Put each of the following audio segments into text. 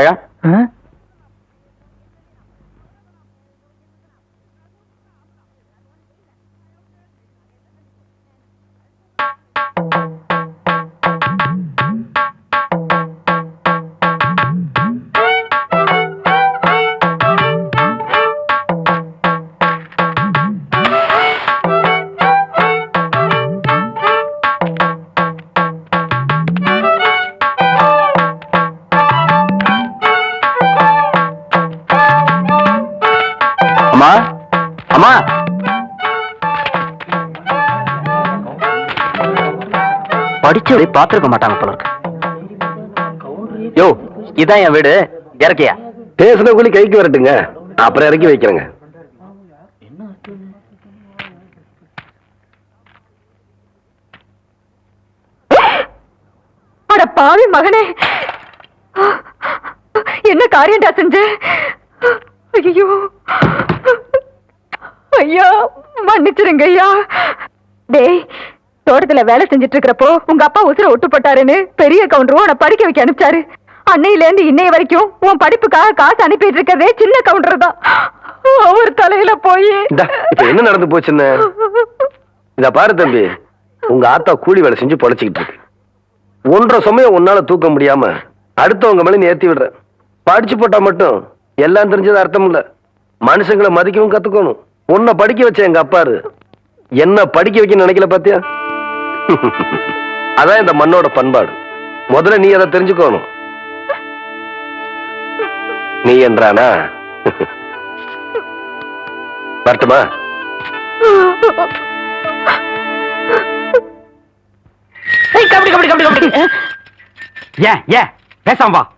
Yeah. அம்மா? அம்மா? படிச்சு பாத்துருக்க மாட்டாங்க போல இருக்கு. யோ இதான் என் வீடு. இறக்கியா? பேசுன கூலி கைக்கு வரட்டுங்க. அப்புறம் இறக்கி வைக்கிறேங்க. அட பாவி மகனே. என்ன காரியம்டா செஞ்ச? ஐயோ. ஐயோ மன்னிச்சிருங்க ஐயா. டேய் தோட்டத்துல வேலை செஞ்சுட்டு இருக்கிறப்போ உங்க அப்பா உசுர ஒட்டு போட்டாருன்னு பெரிய கவுண்டரும் உன்னை படிக்க வைக்க அனுப்பிச்சாரு. அன்னையில இருந்து இன்னைய வரைக்கும் உன் படிப்புக்காக காசு அனுப்பிட்டு இருக்கிறதே சின்ன கவுண்டர் தான். அவர் தலையில போய். இப்ப என்ன நடந்து போச்சுன்னு இத பாரு தம்பி உங்க ஆத்தா கூலி வேலை செஞ்சு பொழைச்சிக்கிட்டு இருக்கு ஒன்றரை சமயம் உன்னால தூக்க முடியாம அடுத்தவங்க மேல நீ ஏத்தி விடுற. படிச்சு போட்டா மட்டும் எல்லாம் தெரிஞ்சது அர்த்தம் இல்ல மனுஷங்களை மதிக்கவும் கத்துக்கணும். உன்னை படிக்க வச்ச எங்க அப்பாரு என்ன படிக்க வைக்க நினைக்கல பாத்தியா? அதான் இந்த மண்ணோட பண்பாடு. முதல்ல நீ அதை தெரிஞ்சுக்கணும். நீ என்றானா? வரட்டுமா? ஏன் ஏன்? பேசாம வா.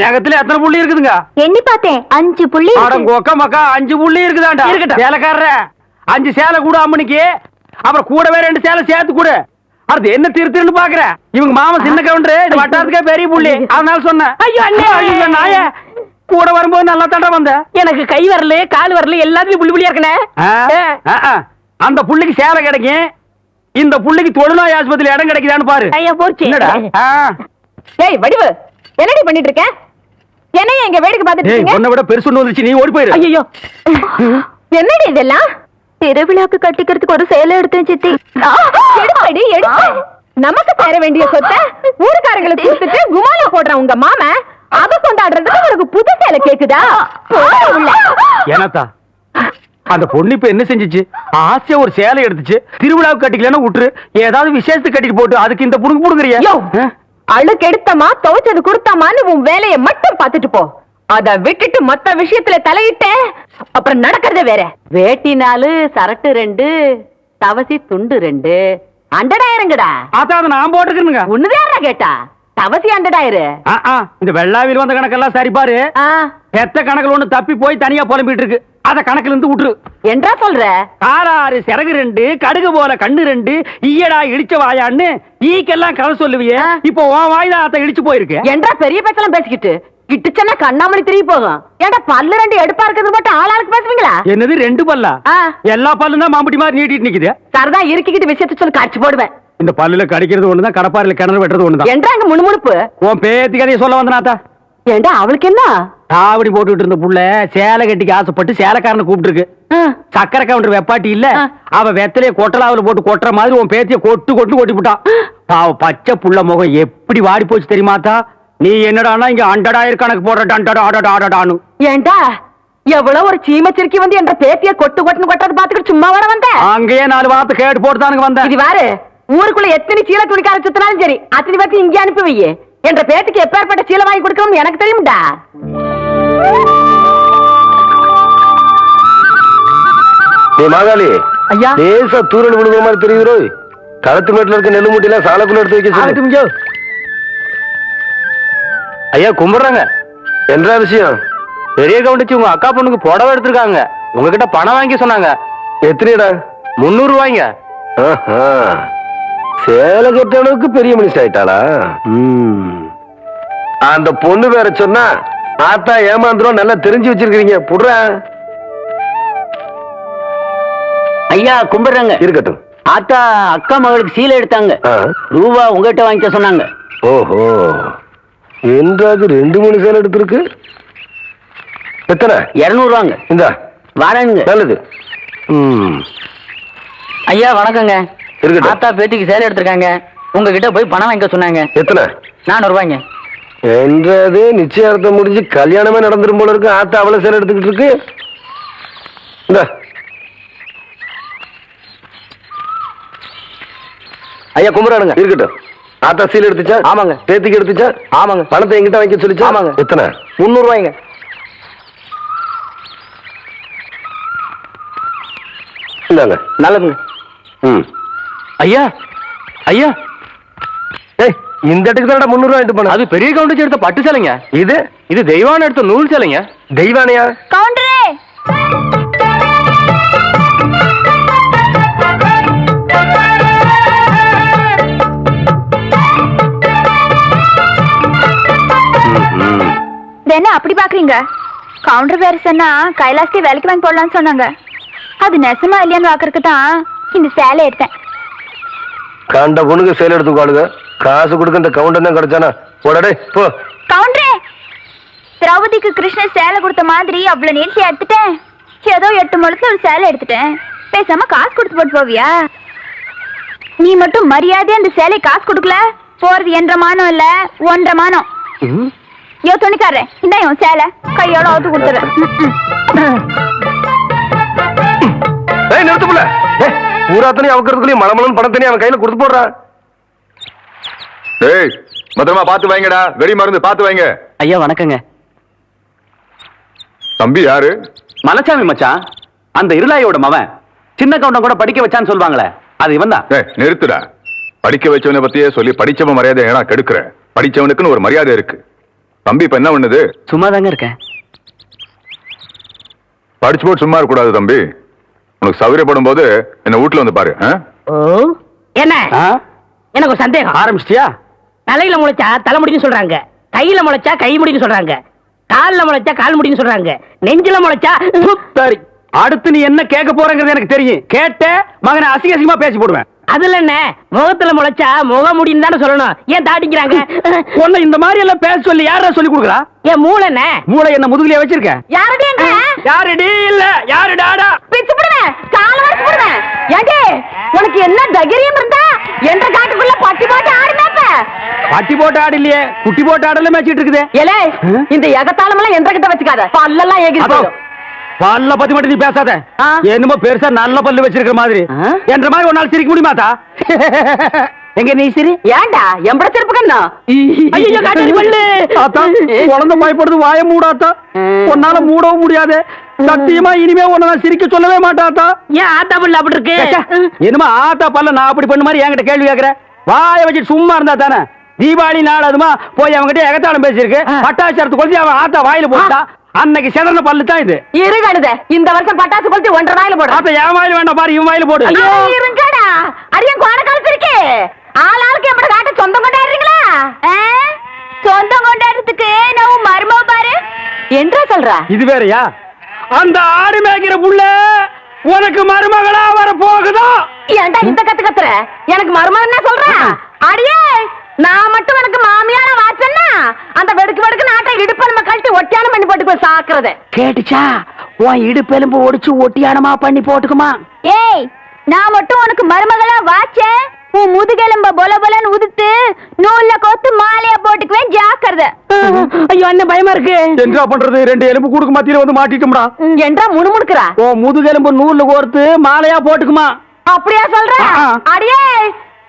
நகத்துல எத்தனை புள்ளி இருக்குதுங்க? எண்ணி பார்த்தேன். அஞ்சு புள்ளி கொக்க மக்கா அஞ்சு புள்ளி இருக்குதாண்டா? இருக்கட்டும். சேலைக்காரர அஞ்சு சேலை கூட அம்மனிக்கு. அப்புறம் கூடவே ரெண்டு சேலை சேர்த்து கூட. அடுத்து என்ன திருத்துன்னு பாக்குற? இவங்க மாமா சின்ன கவுண்டரு இந்த வட்டாரத்துக்கே பெரிய புள்ளி. அதனால சொன்னேன். ஐயோ, அண்ணே. ஐயோ நாய. கூட வரும்போது நல்லா தண்டை வந்த. எனக்கு கை வரல கால் வரல எல்லாத்துலயும் புள்ளி புள்ளியா இருக்கனே. அந்த புள்ளிக்கு சேலை கிடைக்கும். இந்த புள்ளிக்கு தொழுநோய் ஆஸ்பத்திரி இடம் கிடைக்குதான்னு பாரு. ஐயா போச்சு. என்னடா. ஏய் வடிவு என்னடி பண்ணிட்டு இருக்க? என்னைய எங்க வேடிக்கை இருக்கீங்க? உன்னை விட பெருசு ஒண்ணு வந்துச்சு. நீ ஓடி போயிரு. ஐயோ என்னடி இதெல்லாம்? திருவிழாக்கு கட்டிக்கிறதுக்கு ஒரு சேலை எடுத்தேன் சித்தி எடுப்படி எடுப்பு நமக்கு சேர வேண்டிய சொத்தை ஊருக்காரங்களுக்கு கொடுத்துட்டு குமால போடுறான் உங்க மாமன் அத கொண்டாடுறதுக்கு உனக்கு புது சேலை கேக்குதா. ஏனாத்தா அந்த பொண்ணு இப்ப என்ன செஞ்சுச்சு? ஆசையா ஒரு சேலை எடுத்துச்சு. திருவிழாவுக்கு கட்டிக்கலன்னா விட்டுரு ஏதாவது விசேஷத்துக்கு கட்டிட்டு போட்டு அதுக்கு இந்த புடுங்க புடுங்குறியா. யோ, அழுக்கெடுத்தமா துவைச்சது கொடுத்தமான்னு உன் வேலைய மட்டும் பார்த்துட்டு போ. அத விட்டுட்டு மத்த விஷயத்துல தலையிட்ட அப்புறம் நடக்கிறதே வேற. வேட்டி நாலு சரட்டு ரெண்டு தவசி துண்டு ரெண்டு. அண்டடாயிரங்கடா. அதான் அதை நான் போட்டுக்கிறேனுங்க ஒண்ணுதான் கேட்டா? தவசி அண்டடாயிரு. ஆ, ஆ, இந்த வெள்ளாவில் வந்த கணக்கெல்லாம் சரி பாரு ஆ. பெத்த கணக்குல ஒண்ணு தப்பி போய் தனியா புலம்பிட்டு இருக்கு. அத கணக்குல இருந்து விட்டுரு. என்றா சொல்ற? காராறு சிறகு ரெண்டு கடுகு போல கண்ணு ரெண்டு ஈயடா இடிச்ச வாயான்னு ஈக்கெல்லாம் கதை சொல்லுவியே. இப்போ உன் வாய் தான் அத்தை இடிச்சு போயிருக்கு. என்றா பெரிய பேச்செல்லாம் பேசிக்கிட்டு? கிட்டுச்சன்னா கண்ணாமணி திரும்பி போகும். ஏன்டா பல்லு ரெண்டு எடுப்பா இருக்கிறது மட்டும் ஆளாளுக்கு பேசுவீங்களா? என்னது ரெண்டு பல்லா. எல்லா பல்லும் தான் மாம்பட்டி மாதிரி நீட்டிட்டு நிக்குது. சரதா இருக்கிக்கிட்டு விஷயத்த சொல்லி காட்சி போடுவேன். இந்த பல்லுல கடிக்கிறது ஒண்ணுதான் கடப்பாரில கிணறு வெட்டுறது ஒண்ணுதான். என்றா அங்க முணுமுணுப்பு? உன் பேத்தி கதையை சொல்ல வந்தனாத்தா? ஏண்டா அவளுக்கு என்ன? தாவடி போட்டுட்டு இருந்த புள்ள சேலை கட்டிக்கு ஆசைப்பட்டு சேலைக்காரனை கூப்பிட்டு இருக்கு ஆ, சக்கரை கவுண்டர் வெப்பாட்டி இல்ல. அவ வெத்தலைய கொட்டலாவுல போட்டு கொட்டுற மாதிரி உன் பேத்திய கொட்டு கொட்டு கொட்டி விட்டான் பாவ பச்சை புள்ள முகம் எப்படி வாடி போச்சு தெரியுமாத்தா நீ என்னடானா இங்க அண்டடாயிரம் கணக்கு போடுற டண்டடா அடடா அடடான்னு ஏண்டா? எவ்வளவு ஒரு சீமச்சிருக்கி வந்து என்ற பேத்திய கொட்டு கொட்டுன்னு கொட்டது பாத்துக்கிட்டு சும்மா வர வந்த? அங்கேயே நாலு வார்த்தை கேட்டு போட்டு தானுங்க வந்தேன் இது வாரு ஊருக்குள்ள எத்தனை சீல துணிக்கார சுத்தினாலும் சரி அத்தனை பேர்த்து இங்கே அனுப்பி வையே என்ற பேத்துக்கு எப்பேற்பட்ட சீலை வாங்கி கொடுக்கணும்னு எனக்கு தெரியும்டா. நீ மாகாளி. ஐயா. லேசா தூரல் விழுந்த மாதிரி தெரியுது களத்து மேட்டுல இருக்க நெல்லு மூட்டையில சாலக்குள்ள எடுத்து வைக்க சொல்லு. ஐயா கும்பிடுறாங்க. என்ன விஷயம்? பெரிய கவுண்டச்சி உங்க அக்கா பொண்ணுக்கு புடவை எடுத்திருக்காங்க. உங்ககிட்ட பணம் வாங்கி சொன்னாங்க. எத்தனைடா முந்நூறு ரூபாய்ங்க. சேலை கட்ட அளவுக்கு பெரிய மனுஷன் ஆயிட்டாளா. அந்த பொண்ணு வேற சொன்னா ஆத்தா ஏமாந்துரும் நல்லா தெரிஞ்சு வச்சிருக்கீங்க புடுற. ஐயா கும்பிடுறாங்க. இருக்கட்டும். ஆத்தா அக்கா மகளுக்கு சீலை எடுத்தாங்க. ரூபா உங்ககிட்ட வாங்கிக்க சொன்னாங்க. ஓஹோ. என்றாது ரெண்டு மூணு சேலை எடுத்திருக்கு. எத்தனை? இருநூறு ரூபாங்க இந்தா. வரேங்க நல்லது. ம். ஐயா வணக்கங்க. இருக்கட்டும். ஆத்தா பேத்திக்கு சேலை எடுத்திருக்காங்க. உங்ககிட்ட போய் பணம் வாங்கிக்க சொன்னாங்க. எத்தனை? நானூறு ரூபாய்ங்க என்றது நிச்சயார்த்தம் முடிஞ்சு கல்யாணமே நடந்துரும் போல இருக்கு. ஆத்தா அவ்வளவு சேலை எடுத்துக்கிட்டு இருக்கு. இந்த. ஐயா கும்பரானுங்க இருக்கட்டும். ஆத்தா சீல் எடுத்துச்சா? ஆமாங்க. பேத்திக்கு எடுத்துச்சா? ஆமாங்க. பணத்தை எங்கிட்ட வாங்கி சொல்லிச்சா? ஆமாங்க. எத்தனை? முந்நூறு ரூபாய்ங்க இந்தாங்க. நல்லதுங்க. ம். ஐயா ஐயா. இந்த இடத்துக்கு தானடா முந்நூறு ரூபாய் எடுத்து போன அது பெரிய கவுண்டச்சி எடுத்த பட்டு சேலைங்க. இது? இது தெய்வான எடுத்த நூல் சேலைங்க. தெய்வானையா? கவுண்டரே! என்ன அப்படி பாக்குறீங்க? கவுண்டர் வேற சொன்னா கைலாசத்தை வேலைக்கு வாங்கி போடலாம்னு சொன்னாங்க. அது நெசமா இல்லையான்னு பாக்குறதுக்கு தான் இந்த சேலை எடுத்தேன். கண்ட பொண்ணுக்கு சேல் எடுத்துக்காளுங்க காசு கொடுக்க இந்த கவுண்டர் தான் கிடைச்சானா? போடடே போ. கவுண்டரே திரௌபதிக்கு கிருஷ்ணர் சேலை கொடுத்த மாதிரி அவ்வளவு நீட்டி எடுத்துட்டேன். ஏதோ எட்டு முழத்துல ஒரு சேலை எடுத்துட்டேன். பேசாம காசு கொடுத்து போட்டு போவியா? நீ மட்டும் மரியாதையா அந்த சேலை காசு கொடுக்கல? போறது என்ற மானம் இல்ல ஒன்றரை மானம். யோ துணிக்காரே இந்த உன் சேலை. கையோட அவுத்து கொடுத்துறேன் ஏய் நிறுத்து புள்ள. ஏய் பூராத்தனையும் அவக்கிறதுக்குள்ளேயும் மலமலன் பணத்தனையும் அவன் கையில கொடுத்து போடுறான் ஏய் பத்திரமா பாத்து வைங்கடா. வெடி மருந்து பாத்து வைங்க. ஐயா வணக்கங்க. தம்பி யாரு? மலைச்சாமி மச்சான். அந்த இருளாயோட மவன். சின்ன கவுண்டம் கூட படிக்க வச்சான்னு சொல்லுவாங்களே அது இவன் தான். ஏய் நிறுத்துடா. படிக்க வச்சவனை பத்தியே சொல்லி படிச்சவன் மரியாதை ஏன்னா கெடுக்கிற? படிச்சவனுக்குன்னு ஒரு மரியாதை இருக்கு. தம்பி இப்ப என்ன பண்ணுது? சும்மா தாங்க இருக்கேன். படிச்சு போட்டு சும்மா இருக்க கூடாது தம்பி. உனக்கு சௌகரியப்படும் போது என்ன வீட்டுல வந்து பாரு ஆ? என்ன? ஆ? எனக்கு ஒரு சந்தேகம். ஆரம்பிச்சிட்டியா? தலையில முளைச்சா தலைமுடின்னு சொல்றாங்க. கையில முளைச்சா கை முடின்னு சொல்றாங்க. கால்ல முளைச்சா கால் முடின்னு சொல்றாங்க. நெஞ்சில முளைச்சா சரி அடுத்து நீ என்ன கேட்க போறங்கிறது எனக்கு தெரியும். கேட்ட மகனை அசிங்க அசிங்கமா பேசி போடுவேன். அதுல என்ன? முகத்துல முளைச்சா முக முடின்னு தானே சொல்லணும். ஏன் தாட்டிக்கிறாங்க உன்னை இந்த மாதிரி எல்லாம் பேச சொல்லி யாரா சொல்லி கொடுக்குறா? என் மூளை என்ன மூளை என்ன முதுகுலயே வச்சிருக்க யாரடி யாருடி? இல்ல. யாரு டாடா பிச்சு போடுவேன் கால வரைச்சு போடுவேன் உனக்கு என்ன தைரியம் இருந்தா? என்ற காட்டுக்குள்ள பட்டி போட்டு ஆடுனாப்ப பட்டி போட்டு ஆடு இல்லையே குட்டி போட்டு ஆடல மேய்ச்சிட்டு இருக்குது. ஏலே இந்த எகத்தாளம் எல்லாம் என்ற கிட்ட வச்சுக்காத பல்லெல்லாம் ஏகி பல்ல பத்தி மட்டும் நீ பேசாத. என்னமோ பெருசா நல்ல பல்லு வச்சிருக்கிற மாதிரி? என்ற மாதிரி ஒரு நாள் சிரிக்க முடியுமாத்தா எங்க நீ சிரி? ஏண்டா? எம்பட செருப்பு கண்ணா? ஐயோ காட்டு பல்லு. ஆத்தா குழந்தை பயப்படுது வாய மூடாத்தா உன்னால மூடவும் முடியாது. சத்தியமா இனிமே உன்னை நான் சிரிக்க சொல்லவே மாட்டாத்தா ஏன் ஆத்தா பல்லு அப்படி இருக்கு? என்னமா ஆத்தா பல்ல நான் அப்படி பண்ண மாதிரி என்கிட்ட கேள்வி கேக்குற? வாய வச்சுட்டு சும்மா இருந்தா தானே? தீபாவளி நாள் அதுமா போய் அவன்கிட்ட எகத்தாளம் பேசியிருக்கு. பட்டாச்சாரத்து கொளுத்தி அவன் ஆத்தா வாயில போட்டா அன்னைக்கு செதறன பல்லு தான் இது. இருகணுத இந்த வருஷம் பட்டாசு கொளுத்தி ஒன்றரை வாயில போடு. அப்ப என் வாயில வேண்டாம் பாரு இவன் வாயில போடு. இருங்கடா. அடியன் கோட காலத்து இருக்கு ஆள் ஆளுக்கு எப்படி காட்ட சொந்தம் கொண்டாடுறீங்களா? சொந்தம் கொண்டாடுறதுக்கு நான் மருமவ பாரு. என்றா சொல்றா? இது வேறயா? அந்த ஆடு மேய்க்கிற புள்ள உனக்கு மருமகளா வர போகுதா ஏன்டா இந்த கத்து கத்துற? எனக்கு மருமகன் சொல்ற. அடியே நான் மட்டும் எனக்கு மாமியார வாச்சன்னா அந்த வெடுக்கு வெடுக்கு நாட்டை இடுப்ப நம்ம கழட்டி ஒட்டியானம் பண்ணி போட்டுக்கோ சாக்குறத. கேட்டுச்சா? உன் இடுப்பெலும்பு ஒடிச்சு ஒட்டியானமா பண்ணி போட்டுக்குமா? ஏய் நான் மட்டும் உனக்கு மருமகளா வாச்சேன் உன் முதுகெலும்ப பொல பொலன்னு உதுத்து நூல்ல கோத்து மாலையா போட்டுக்குவேன் ஜாக்கிரதை ஐயோ என்ன பயமா இருக்கு என்ன பண்றது? ரெண்டு எலும்பு கூடுக்கு மத்தியில வந்து மாட்டிட்டோம்டா என்றா முணுமுணுக்குறா? ஓ முதுகெலும்பு நூல்ல கோர்த்து மாலையா போட்டுக்குமா? அப்படியா சொல்ற. அடியே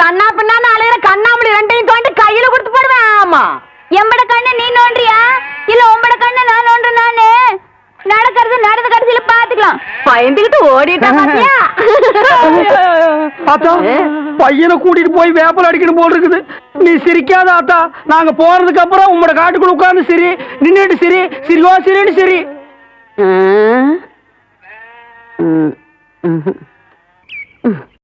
கண்ணா பின்னான்னு அலையிற கண்ணாமணி ரெண்டையும் தோண்டி கையில கொடுத்து போடுவேன். ஆமா. எம்பட கண்ணு நீ நோண்டியா இல்ல உம்பட கண்ணு நான் நோண்டு நானு நடக்கிறது நடந்த கடைசியில பாத்துக்கலாம். பயந்துகிட்டு ஓடிட்டா பாத்தியா? பையனை கூட்டிட்டு போய் வேப்பல் அடிக்கணும் போல் இருக்குது. நீ சிரிக்காத ஆத்தா. நாங்க போறதுக்கு அப்புறம் உங்களோட காட்டுக்குள்ள உட்கார்ந்து சிரி நின்னுட்டு சிரி சிரிவா சிரின்னு சிரி.